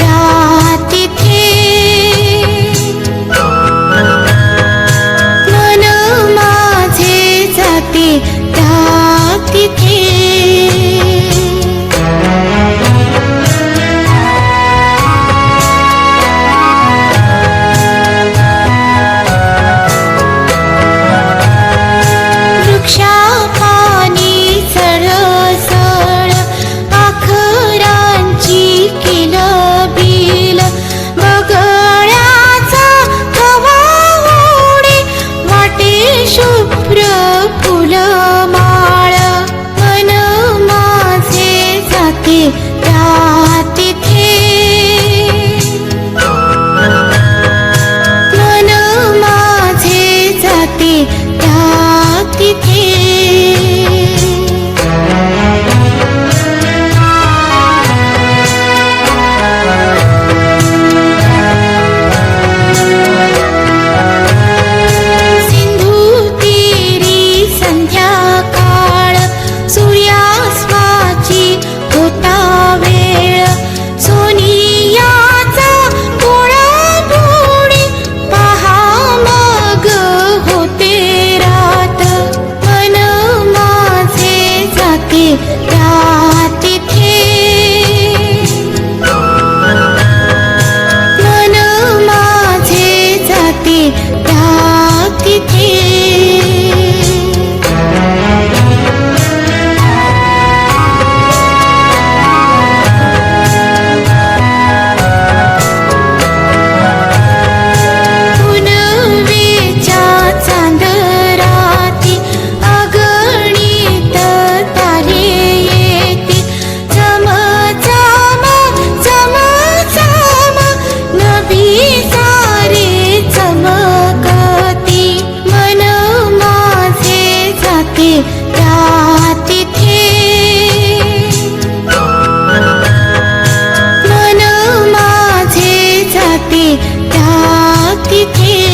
家 لا রাতে রাত মন মাঝে যাতে ডাকতে तिथे